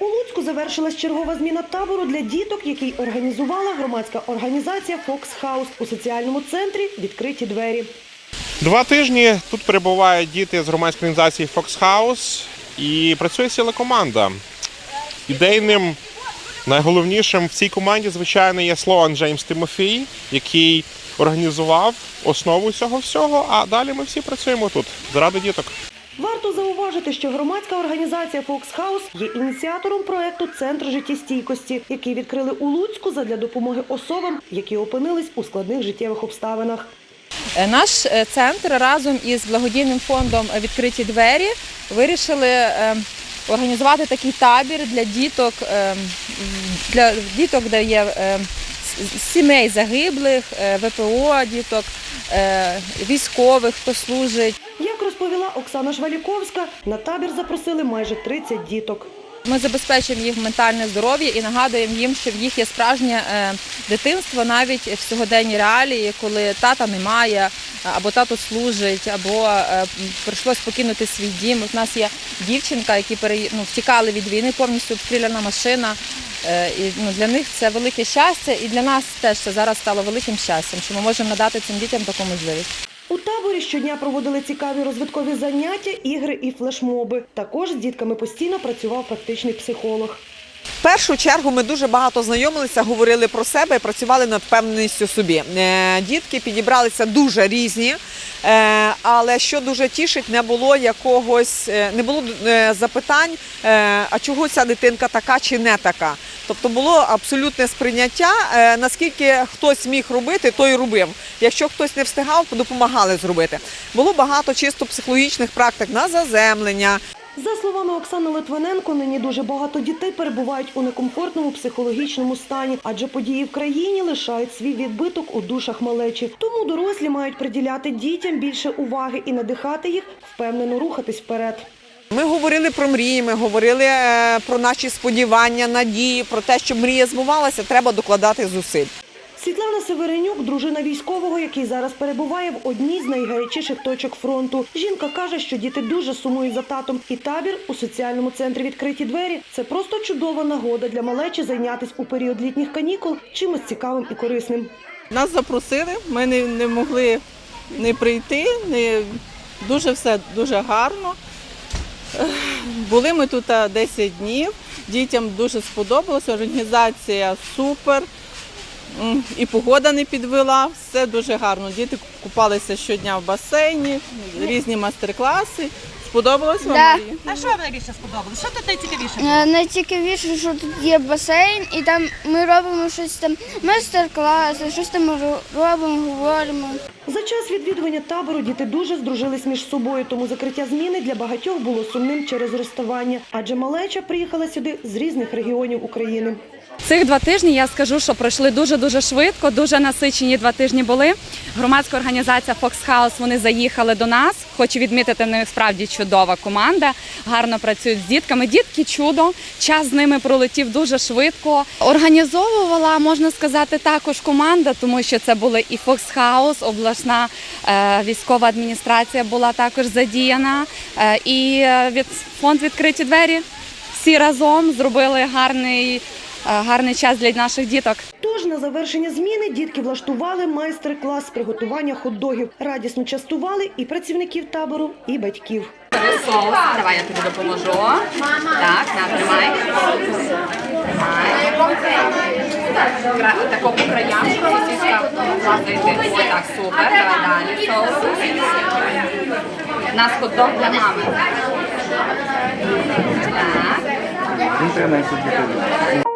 У Луцьку завершилась чергова зміна табору для діток, який організувала громадська організація Фокс Хаус у соціальному центрі Відкриті двері. Два тижні тут перебувають діти з громадської організації Fox House і працює ціла команда. Ідейним найголовнішим в цій команді, звичайно, є Слоан Джеймс Тимофій, який організував основу цього всього. А далі ми всі працюємо тут заради діток. Варто зауважити, що громадська організація Фокс Хаус є ініціатором проекту Центр життєстійкості, який відкрили у Луцьку задля допомоги особам, які опинились у складних життєвих обставинах. Е, Наш е, центр разом із благодійним фондом Відкриті двері вирішили е, організувати такий табір для діток, для діток, де є сімей загиблих, ВПО діток, військових, хто служить. Розповіла Оксана Шваліковська, на табір запросили майже 30 діток. Ми забезпечуємо їх ментальне здоров'я і нагадуємо їм, що в їх є справжнє е, дитинство навіть в сьогоденні реалії, коли тата немає, або тато служить, або е, прийшлось покинути свій дім. У нас є дівчинка, які ну, втікали від війни, повністю обстріляна машина. Е, І ну, для них це велике щастя, і для нас теж це зараз стало великим щастям, що ми можемо надати цим дітям таку можливість. У таборі щодня проводили цікаві розвиткові заняття, ігри і флешмоби. Також з дітками постійно працював практичний психолог. В першу чергу ми дуже багато знайомилися, говорили про себе і працювали над впевненістю собі. Е, Дітки підібралися дуже різні, е, але що дуже тішить, не було якогось, е, не було запитань, а чого ця дитинка така чи не така. Тобто було абсолютне сприйняття, е, наскільки хтось міг робити, той робив. Якщо хтось не встигав, допомагали зробити. Було багато чисто психологічних практик на заземлення, За словами Оксани Литвиненко, нині дуже багато дітей перебувають у некомфортному психологічному стані, адже події в країні лишають свій відбиток у душах малечі. Тому дорослі мають приділяти дітям більше уваги і надихати їх впевнено рухатись вперед. Ми говорили про мрії, ми говорили е, про наші сподівання, надії, про те, щоб мрія збувалася, треба докладати зусиль. Світлана Северенюк, дружина військового, який зараз перебуває в одній з найгарячіших точок фронту. Жінка каже, що діти дуже сумують за татом, і табір у соціальному центрі відкриті двері це просто чудова нагода для малечі зайнятися у період літніх канікул чимось цікавим і корисним. Нас запросили, ми не, не могли не прийти, не, дуже все дуже гарно. Були ми тут 10 днів, дітям дуже сподобалося, організація супер, і погода не підвела, все дуже гарно. Діти купалися щодня в басейні, різні майстер-класи. Сподобалось вам? Да. Марія? А що вам найбільше сподобалось? Що тут найцікавіше? Е, Найцікавіше, що тут є басейн, і там ми робимо щось там, майстер-класи, щось там ро- робимо, говоримо. За час відвідування табору діти дуже здружились між собою, тому закриття зміни для багатьох було сумним через розставання, адже малеча приїхала сюди з різних регіонів України. Цих два тижні я скажу, що пройшли дуже дуже швидко, дуже насичені два тижні були. Громадська організація Fox House, вони заїхали до нас. Хочу відмітити, в них справді чудова команда. Гарно працюють з дітками. Дітки чудо. Час з ними пролетів дуже швидко. Організовувала, можна сказати, також команда, тому що це були і House, обласна е, військова адміністрація була також задіяна, е, і е, від фонд відкриті двері. Всі разом зробили гарний, гарний час для наших діток. Тож на завершення зміни дітки влаштували майстер-клас з приготування хот-догів. Радісно частували і працівників табору, і батьків. Соус. Давай я тобі допоможу. Так, натримай. Тримай. Тако по краям, щоб сосиска зайти. Ось так, супер. Давай далі соус. У нас хот-дог для мами. Так.